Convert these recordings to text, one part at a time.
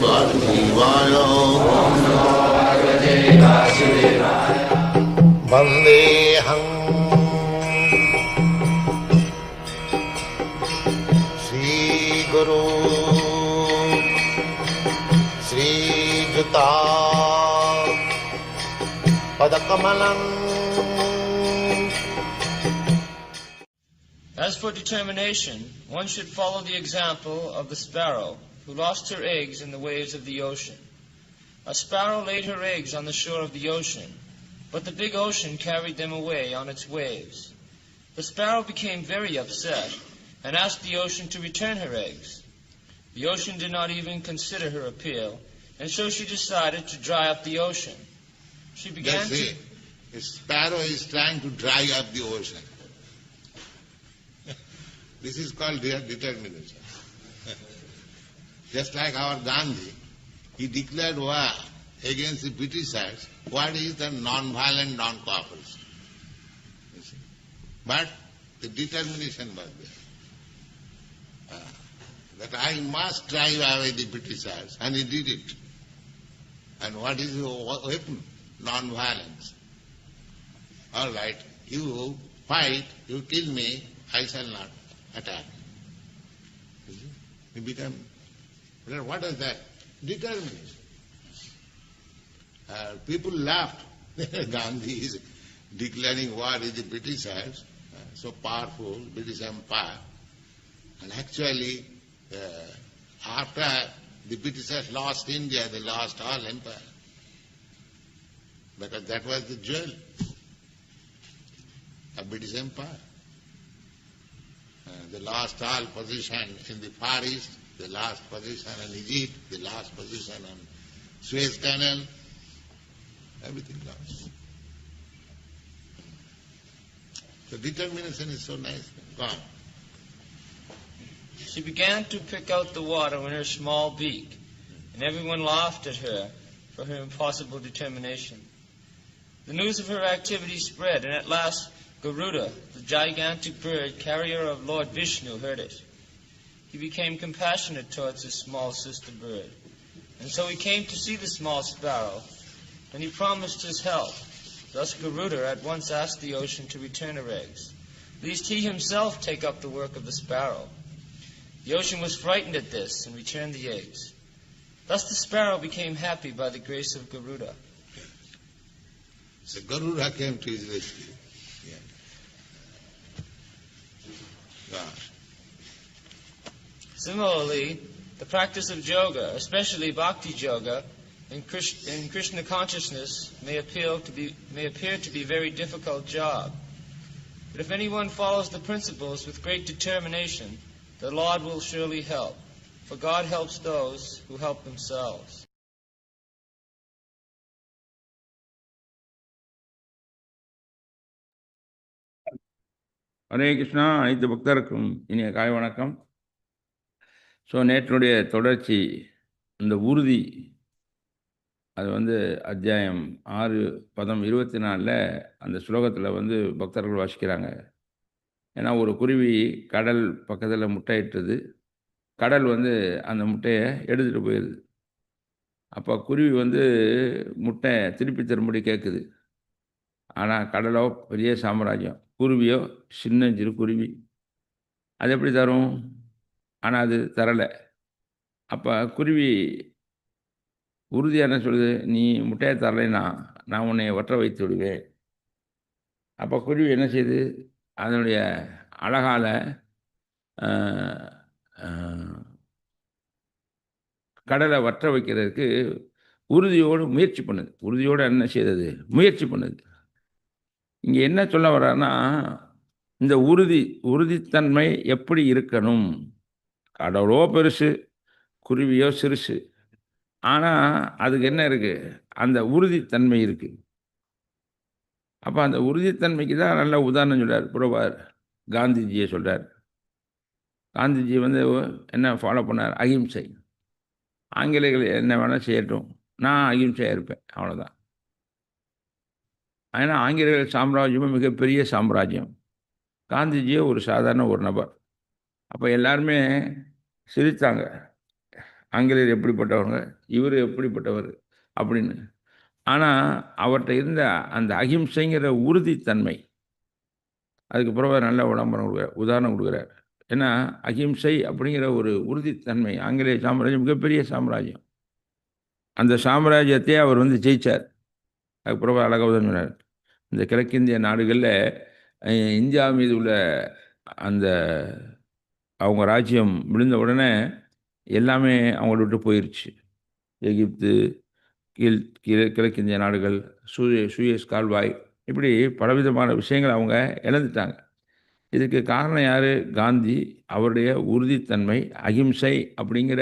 वासुदेवाय वन्देऽहम् श्रीगुरु श्रीयुता पदकमलम् As for determination, one should follow the example of the sparrow who lost her eggs in the waves of the ocean. A sparrow laid her eggs on the shore of the ocean, but the big ocean carried them away on its waves. The sparrow became very upset and asked the ocean to return her eggs. The ocean did not even consider her appeal, and so she decided to dry up the ocean. She began That's to. it. A sparrow is trying to dry up the ocean. this is called their determination. Just like our Gandhi, he declared war against the Britishers. What is the non-violent non-cooperation? But the determination was there. Uh, that I must drive away the Britishers, and he did it. And what is the weapon? Non-violence. All right, you fight, you kill me, I shall not attack. You see? Well, what is that? Determination. Uh, people laughed. Gandhi is declaring war with the Britishers, uh, so powerful, British Empire. And actually, uh, after the Britishers lost India, they lost all empire. Because that was the jewel of British Empire. Uh, they lost all position in the Far East, they last position in Egypt, the last position on Suez Canal, everything lost. The determination is so nice. Go on. She began to pick out the water with her small beak, and everyone laughed at her for her impossible determination. The news of her activity spread, and at last Garuda, the gigantic bird carrier of Lord Vishnu, heard it. He became compassionate towards his small sister bird, and so he came to see the small sparrow, and he promised his help. Thus Garuda at once asked the ocean to return her eggs, lest he himself take up the work of the sparrow. The ocean was frightened at this and returned the eggs. Thus the sparrow became happy by the grace of Garuda. So Garuda came to his rescue. Yeah. On. Similarly, the practice of yoga, especially bhakti yoga, in, Krish- in Krishna consciousness may appeal to be may appear to be a very difficult job. But if anyone follows the principles with great determination, the Lord will surely help. For God helps those who help themselves. Hare Krishna அனைத்து பக்தருக்கும் இனிய காலை வணக்கம் so நேற்றுடைய தொடர்ச்சி அந்த உறுதி அது வந்து அத்தியாயம் ஆறு பதம் இருபத்தி நாலில் அந்த ஸ்லோகத்தில் வந்து பக்தர்கள் வாசிக்கிறாங்க. ஏன்னா ஒரு குருவி கடல் பக்கத்தில் முட்டையிட்டுது. கடல் வந்து அந்த முட்டையை எடுத்துகிட்டு போயிடுது அப்போ குருவி வந்து முட்டை திருப்பி தரும்படி கேட்குது ஆனால் கடலோ பெரிய சாம்ராஜ்யம் குருவியோ சின்ன சிறு குருவி அது எப்படி தரும்? ஆனால் அது தரலை. அப்போ குருவி உறுதியாக என்ன சொல்லுது? நீ முட்டையை தரலைன்னா நான் உன்னை ஒற்ற வைத்து விடுவேன். அப்போ குருவி என்ன செய்யுது அதனுடைய அழகால கடலை வற்ற வைக்கிறதுக்கு உறுதியோடு முயற்சி பண்ணுது. உறுதியோடு என்ன செய்தது? முயற்சி பண்ணுது. இங்கே என்ன சொல்ல வர்றாருன்னா இந்த உறுதி உறுதித்தன்மை எப்படி இருக்கணும்? கடவுளோ பெருசு குருவியோ சிறுசு. ஆனால் அதுக்கு என்ன இருக்குது அந்த உறுதித்தன்மை இருக்குது அப்போ அந்த உறுதித்தன்மைக்கு தான் நல்ல உதாரணம் சொல்கிறார் புறவார் காந்திஜியை சொல்கிறார் காந்திஜி வந்து என்ன ஃபாலோ பண்ணார்? அகிம்சை. ஆங்கிலேயர்கள் என்ன வேணால் செய்யட்டும். நான் அகிம்சையாக இருப்பேன் அவ்வளோதான் ஏன்னா ஆங்கிலேயர்கள் சாம்ராஜ்யமும் மிகப்பெரிய சாம்ராஜ்யம். காந்திஜியே ஒரு சாதாரண ஒரு நபர். அப்போ எல்லாருமே சிரித்தாங்க ஆங்கிலேயர் எப்படிப்பட்டவங்க? இவர் எப்படிப்பட்டவர்? அப்படின்னு. ஆனால் அவர்கிட்ட இருந்த அந்த அகிம்சைங்கிற உறுதித்தன்மை அதுக்கு பிறகு நல்ல விளம்பரம் கொடுக்குறார் உதாரணம் கொடுக்குறார். ஏன்னா அகிம்சை அப்படிங்கிற ஒரு உறுதித்தன்மை ஆங்கிலேய சாம்ராஜ்யம் மிகப்பெரிய சாம்ராஜ்யம். அந்த சாம்ராஜ்யத்தை அவர் வந்து ஜெயித்தார் அதுக்கு பிறகு அழகாக சொன்னார் இந்த கிழக்கிந்திய நாடுகளில் இந்தியா மீது உள்ள அந்த அவங்க ராஜ்யம் விழுந்த உடனே எல்லாமே அவங்கள விட்டு போயிடுச்சு எகிப்து கீழ் கீழே கிழக்கிந்திய நாடுகள் சூய சூயஸ் கால்வாய் இப்படி பலவிதமான விஷயங்கள் அவங்க இழந்துட்டாங்க. இதுக்கு காரணம் யார்? காந்தி. அவருடைய உறுதித்தன்மை அகிம்சை அப்படிங்கிற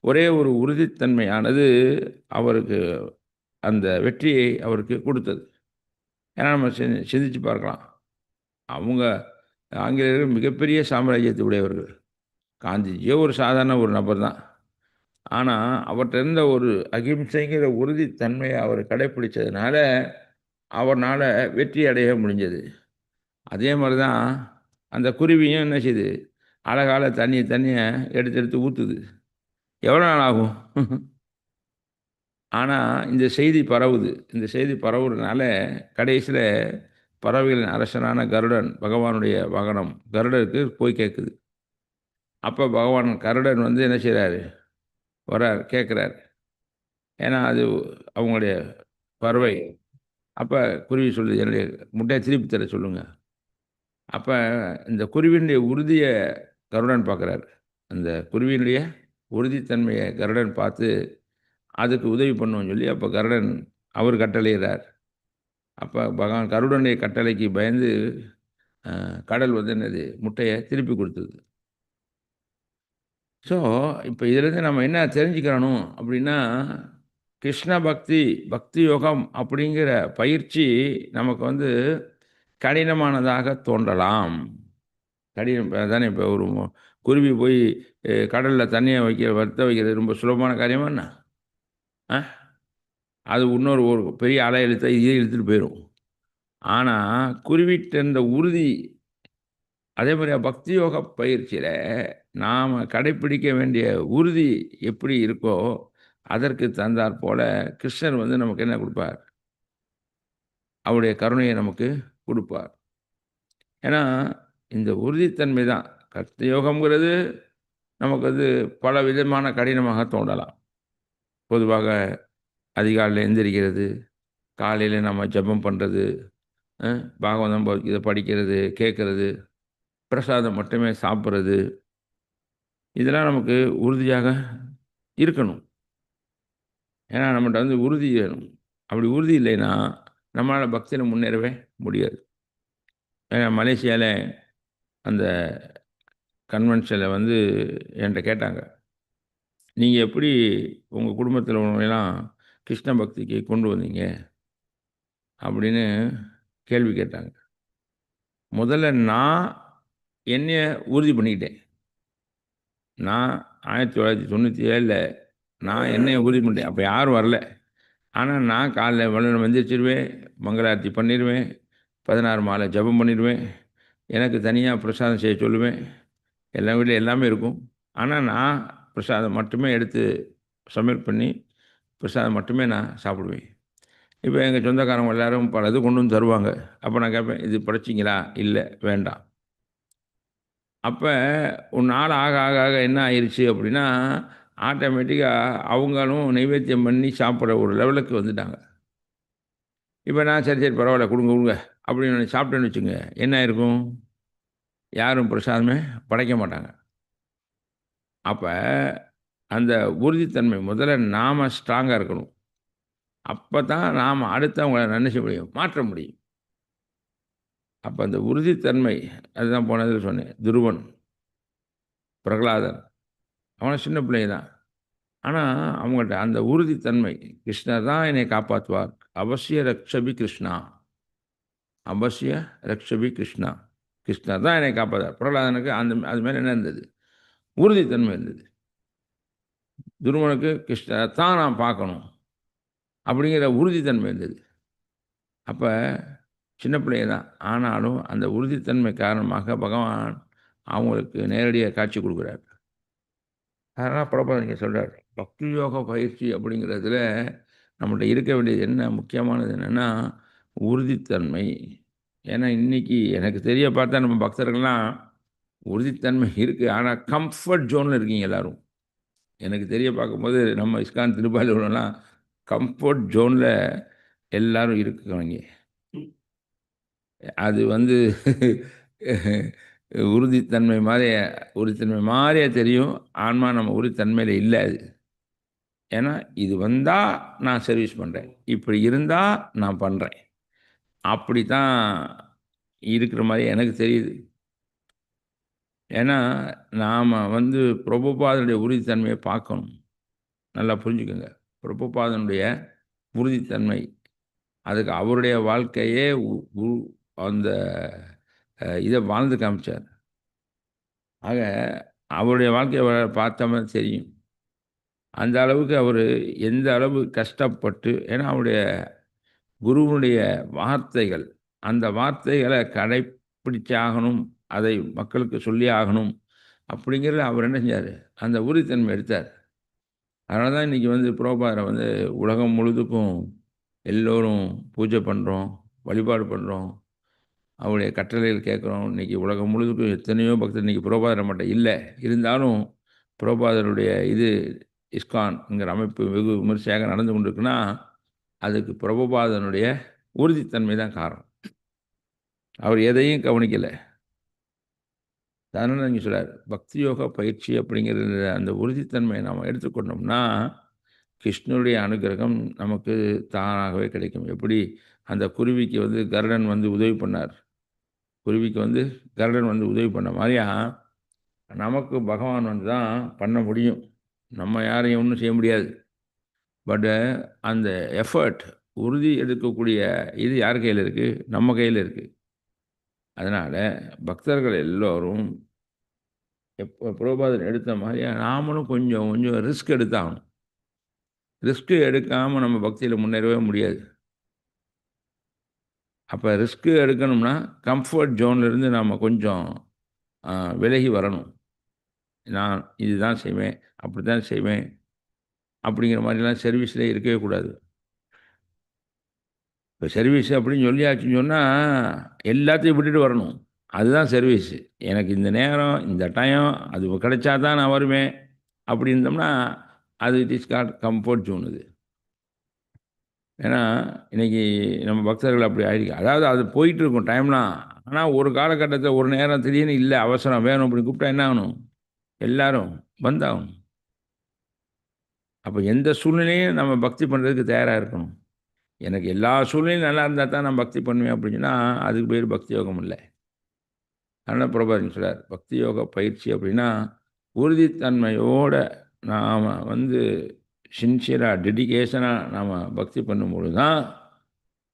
ஒரே ஒரு உறுதித்தன்மையானது அவருக்கு அந்த வெற்றியை அவருக்கு கொடுத்தது. ஏன்னா நம்ம சிந்திச்சு பார்க்கலாம். அவங்க ஆங்கிலேயர்கள் மிகப்பெரிய சாம்ராஜ்யத்தை உடையவர்கள் காந்திஜியோ ஒரு சாதாரண ஒரு நபர் தான். ஆனால் அவர்கிட்ட இருந்த ஒரு அகிம்சைங்கிற உறுதித்தன்மையை அவர் கடைப்பிடிச்சதுனால அவர்னால் வெற்றி அடைய முடிஞ்சது. அதே மாதிரி தான் அந்த குருவியும் என்ன செய்யுது அழகால தண்ணியை தண்ணியை எடுத்து எடுத்து ஊற்றுது எவ்வளோ நாள் ஆகும்? ஆனால் இந்த செய்தி பரவுது. இந்த செய்தி பரவுறதுனால கடைசியில் பறவைகளின் அரசனான கருடன் பகவானுடைய வாகனம். கருடருக்கு போய் கேட்குது. அப்போ பகவான் கருடன் வந்து என்ன செய்கிறாரு? வரார் கேட்குறாரு. ஏன்னா அது அவங்களுடைய பறவை. அப்போ குருவி சொல்லுது என்னுடைய முட்டையை திருப்பி தர சொல்லுங்கள் அப்போ இந்த குருவினுடைய உறுதியை கருடன் பார்க்குறாரு. அந்த குருவியினுடைய உறுதித்தன்மையை கருடன் பார்த்து அதுக்கு உதவி பண்ணுவோம்னு சொல்லி அப்போ கருடன் அவர் கட்டளையிறார் அப்போ பகவான் கருடனுடைய கட்டளைக்கு பயந்து கடல் வந்து என்னது முட்டையை திருப்பி கொடுத்தது. ஸோ இப்போ இதுலேருந்து நம்ம என்ன தெரிஞ்சுக்கிறணும் அப்படின்னா கிருஷ்ண பக்தி பக்தி யோகம் அப்படிங்கிற பயிற்சி நமக்கு வந்து கடினமானதாக தோன்றலாம். கடினம் தானே இப்போ ஒரு குருவி போய் கடலில் தண்ணியை வைக்க வறுத்த வைக்கிறது ரொம்ப சுலபமான காரியமா என்ன? ஆ அது இன்னொரு ஒரு பெரிய அலை இழுத்தா இதே இழுத்துட்டு போயிடும் ஆனால் குருவிட்ட இந்த உறுதி அதே மாதிரி பக்தி யோக பயிற்சியில் நாம் கடைப்பிடிக்க வேண்டிய உறுதி எப்படி இருக்கோ அதற்கு தந்தார் போல கிருஷ்ணர் வந்து நமக்கு என்ன கொடுப்பார்? அவருடைய கருணையை நமக்கு கொடுப்பார். ஏன்னா இந்த உறுதித்தன்மை தான். பக்தி யோகம்ங்கிறது நமக்கு வந்து பல விதமான கடினமாக தோண்டலாம். பொதுவாக அதிகாலையில் எந்திரிக்கிறது காலையில் நம்ம ஜெபம் பண்ணுறது பாகவதம் இதை படிக்கிறது கேட்குறது பிரசாதம் மட்டுமே சாப்பிட்றது இதெல்லாம் நமக்கு உறுதியாக இருக்கணும். ஏன்னா நம்மகிட்ட வந்து உறுதி வேணும். அப்படி உறுதி இல்லைன்னா நம்மளால் பக்தியில் முன்னேறவே முடியாது. ஏன்னா மலேசியாவில் அந்த கன்வென்ஷனில் வந்து என்கிட்ட கேட்டாங்க. நீங்கள் எப்படி உங்கள் குடும்பத்தில் உள்ளவங்களாம் கிருஷ்ண பக்திக்கு கொண்டு வந்தீங்க அப்படின்னு கேள்வி கேட்டாங்க. முதல்ல நான் என்னைய உறுதி பண்ணிக்கிட்டேன். நான் ஆயிரத்தி தொள்ளாயிரத்தி தொண்ணூற்றி ஏழில் நான் என்னைய உறுதி பண்ணிட்டேன். அப்போ யாரும் வரல. ஆனால் நான் காலைல வெள்ளம் எந்திரிச்சிருவேன் மங்களாரத்தி பண்ணிடுவேன் பதினாறு மாலை ஜெபம் பண்ணிடுவேன் எனக்கு தனியாக பிரசாதம் செய்ய சொல்லுவேன். எல்லா வீட்டில் எல்லாமே இருக்கும். ஆனால் நான் பிரசாதம் மட்டுமே எடுத்து சமையல் பண்ணி பிரசாதம் மட்டுமே நான் சாப்பிடுவேன். இப்போ எங்கள் சொந்தக்காரங்க எல்லாரும் பல இது கொண்டு வந்து தருவாங்க. அப்போ நான் கேட்பேன் இது படைச்சிங்களா? இல்லை வேண்டாம். அப்போ ஒரு நாள் ஆக ஆக ஆக என்ன ஆயிடுச்சு அப்படின்னா ஆட்டோமேட்டிக்காக அவங்களும் நைவேத்தியம் பண்ணி சாப்பிட்ற ஒரு லெவலுக்கு வந்துட்டாங்க. இப்போ நான் சரி சரி பரவாயில்ல கொடுங்க கொடுங்க. அப்படின்னு சாப்பிட்டேன்னு வச்சுங்க என்ன இருக்கும் யாரும் பிரசாதமே படைக்க மாட்டாங்க. அப்போ அந்த உறுதித்தன்மை முதல்ல நாம் ஸ்ட்ராங்காக இருக்கணும். அப்போ தான் நாம் அடுத்தவங்களை என்ன முடியும்? மாற்ற முடியும். அப்போ அந்த உறுதித்தன்மை அதுதான் போனதில் சொன்னேன் துருவன் பிரகலாதன் அவனை சின்ன பிள்ளைங்க தான் ஆனால் அவங்கள்ட்ட அந்த உறுதித்தன்மை கிருஷ்ணர் தான் என்னை காப்பாற்றுவார். அவசிய ரக்ஷபி கிருஷ்ணா. அவசிய ரக்ஷபி கிருஷ்ணா. கிருஷ்ணர் தான் என்னை காப்பாற்றார் பிரகலாதனுக்கு அந்த அது மேலே என்ன இருந்தது? உறுதித்தன்மை இருந்தது. துருவனுக்கு கிருஷ்ணரை தான் நான் பார்க்கணும். அப்படிங்கிற உறுதித்தன்மை இருந்தது. அப்போ சின்ன பிள்ளைய தான். ஆனாலும் அந்த உறுதித்தன்மை காரணமாக பகவான் அவங்களுக்கு நேரடியாக காட்சி கொடுக்குறார். அதனால் பிரபா நீங்கள் சொல்கிறார் பக்தி யோக பயிற்சி அப்படிங்கிறதுல நம்மள்ட்ட இருக்க வேண்டியது என்ன? முக்கியமானது என்னென்னா உறுதித்தன்மை. ஏன்னா இன்றைக்கி எனக்கு தெரிய பார்த்தா நம்ம பக்தர்கள்லாம் உறுதித்தன்மை இருக்குது ஆனால் கம்ஃபர்ட் ஜோனில் இருக்கீங்க எல்லாரும். எனக்கு தெரிய பார்க்கும்போது நம்ம இஸ்கான் திருப்பாலூர்லாம் கம்ஃபர்ட் ஜோனில் எல்லாரும் இருக்கிறவங்க அது வந்து உறுதித்தன்மை மாதிரி உறுதித்தன்மை மாதிரியே தெரியும். ஆன்மா நம்ம உறுதித்தன்மையில் இல்லை அது. ஏன்னா இது வந்தால் நான் சர்வீஸ் பண்ணுறேன் இப்படி இருந்தால் நான் பண்ணுறேன் அப்படி தான் இருக்கிற மாதிரி எனக்கு தெரியுது. ஏன்னா நாம் வந்து பிரபுபாதனுடைய உறுதித்தன்மையை பார்க்கணும். நல்லா புரிஞ்சுக்கோங்க. பிரபுபாதனுடைய உறுதித்தன்மை அதுக்கு அவருடைய வாழ்க்கையே உ- அந்த இதை வாழ்ந்து காமிச்சார். ஆக அவருடைய வாழ்க்கையை பார்த்தோம்னா தெரியும். அந்த அளவுக்கு அவர் எந்த அளவு கஷ்டப்பட்டு ஏன்னா அவருடைய குருவனுடைய வார்த்தைகள் அந்த வார்த்தைகளை கடைப்பிடிச்சாகணும். அதை மக்களுக்கு சொல்லி ஆகணும் அப்படிங்கிறத அவர் என்ன செஞ்சார்? அந்த உறுதித்தன்மை எடுத்தார். அதனால தான் இன்றைக்கி வந்து புரோபாதரை வந்து உலகம் முழுதுக்கும் எல்லோரும் பூஜை பண்ணுறோம் வழிபாடு பண்ணுறோம் அவருடைய கட்டளைகள் கேட்குறோம். இன்றைக்கி உலகம் முழுதுக்கும் எத்தனையோ பக்தர் இன்றைக்கி புரோபாதர் மட்டும் இல்லை. இருந்தாலும் புரோபாதருடைய இது இஸ்கான்ங்கிற அமைப்பு வெகு விமர்சையாக நடந்து கொண்டிருக்குன்னா அதுக்கு பிரபுபாதனுடைய உறுதித்தன்மை தான் காரணம். அவர் எதையும் கவனிக்கலை. அதனால் நீங்கள் சொல்கிறார் பக்தி யோகா பயிற்சி அப்படிங்கிற அந்த உறுதித்தன்மையை நாம் எடுத்துக்கொண்டோம்னா கிருஷ்ணனுடைய அனுகிரகம் நமக்கு தானாகவே கிடைக்கும். எப்படி? அந்த குருவிக்கு வந்து கருடன் வந்து உதவி பண்ணார். குருவிக்கு வந்து கருடன் வந்து உதவி பண்ண மாதிரியா? நமக்கு பகவான் வந்து தான் பண்ண முடியும். நம்ம யாரையும் ஒன்றும் செய்ய முடியாது. பட்டு அந்த எஃபர்ட் உறுதி எடுக்கக்கூடிய இது யார் கையில் இருக்குது நம்ம கையில் இருக்குது அதனால் பக்தர்கள் எல்லோரும் எப்போ புரோபாதன் எடுத்த மாதிரியா? நாமளும் கொஞ்சம் கொஞ்சம் ரிஸ்க் எடுத்தாகணும். ரிஸ்க்கு எடுக்காமல் நம்ம பக்தியில் முன்னேறவே முடியாது. அப்போ ரிஸ்க்கு எடுக்கணும்னா கம்ஃபர்ட் ஜோன்லேருந்து நாம் கொஞ்சம் விலகி வரணும். நான் இதுதான் செய்வேன் அப்படி தான் செய்வேன் அப்படிங்கிற மாதிரிலாம் சர்வீஸில் இருக்கவே கூடாது. இப்போ சர்வீஸ் அப்படின்னு சொல்லியாச்சுன்னு சொன்னால் எல்லாத்தையும் விட்டுட்டு வரணும். அதுதான் சர்வீஸ் எனக்கு இந்த நேரம் இந்த டைம் அது கிடைச்சா தான் நான் வருவேன். அப்படி இருந்தோம்னா அது it is got comfort zone இது ஏன்னா இன்றைக்கி நம்ம பக்தர்கள் அப்படி ஆயிருக்கு. அதாவது அது போயிட்டு இருக்கும் டைம்லாம் ஆனால் ஒரு காலகட்டத்தில் ஒரு நேரம் திடீர்னு இல்லை அவசரம் வேணும் அப்படின்னு கூப்பிட்டா என்ன ஆகணும்? எல்லாரும் வந்தாகணும் அப்போ எந்த சூழ்நிலையும் நம்ம பக்தி பண்ணுறதுக்கு தயாராக இருக்கணும். எனக்கு எல்லா சூழ்நிலையும் நல்லா இருந்தால் தான் நான் பக்தி பண்ணுவேன் அப்படின்னா அதுக்கு பேர் பக்தி யோகம் இல்லை. அதனால் பிரபாகரன் சொல்கிறார் பக்தி யோக பயிற்சி அப்படின்னா உறுதித்தன்மையோட நாம் வந்து சின்சியராக டெடிகேஷனாக நாம் பக்தி பண்ணும்பொழுது தான்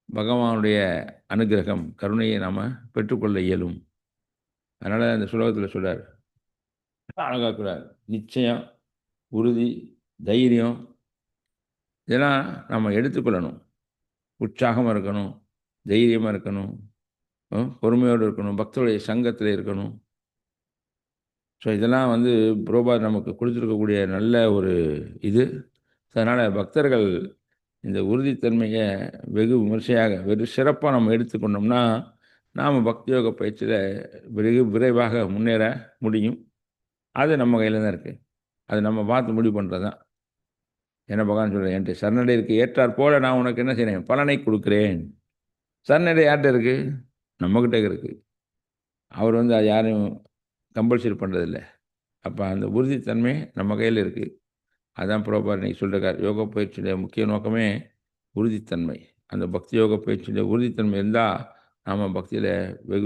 பகவானுடைய அனுகிரகம் கருணையை நாம் பெற்றுக்கொள்ள இயலும். அதனால் அந்த சுலோகத்தில் சொல்கிறார் அழகாக சொல்றார் நிச்சயம் உறுதி தைரியம் இதெல்லாம் நம்ம எடுத்துக்கொள்ளணும். உற்சாகமாக இருக்கணும் தைரியமாக இருக்கணும் பொறுமையோடு இருக்கணும் பக்தருடைய சங்கத்தில் இருக்கணும். ஸோ இதெல்லாம் வந்து புரோபா நமக்கு கொடுத்துருக்கக்கூடிய நல்ல ஒரு இது. அதனால் பக்தர்கள் இந்த உறுதித்தன்மையை வெகு விமர்சையாக வெகு சிறப்பாக நம்ம எடுத்துக்கொண்டோம்னா நாம் பக்தி யோக பயிற்சியில் வெகு விரைவாக முன்னேற முடியும். அது நம்ம கையில் தான் இருக்குது அது நம்ம பார்த்து முடிவு பண்ணுறது தான் என்ன பகவான் சொல்கிறேன் என்கிட்ட சரணடை இருக்கு ஏற்றார் போல நான் உனக்கு என்ன செய்கிறேன்? பலனை கொடுக்குறேன். சரணடை யார்கிட்ட இருக்குது நம்மக்கிட்ட இருக்குது அவர் வந்து அது யாரையும் கம்பல்சரி பண்ணுறதில்ல அப்போ அந்த உறுதித்தன்மை நம்ம கையில் இருக்குது அதான் புரோபார் இன்னைக்கு சொல்கிறார் யோக பயிற்சியுடைய முக்கிய நோக்கமே உறுதித்தன்மை. அந்த பக்தி யோக பயிற்சியுடைய உறுதித்தன்மை இருந்தால் நாம் பக்தியில் வெகு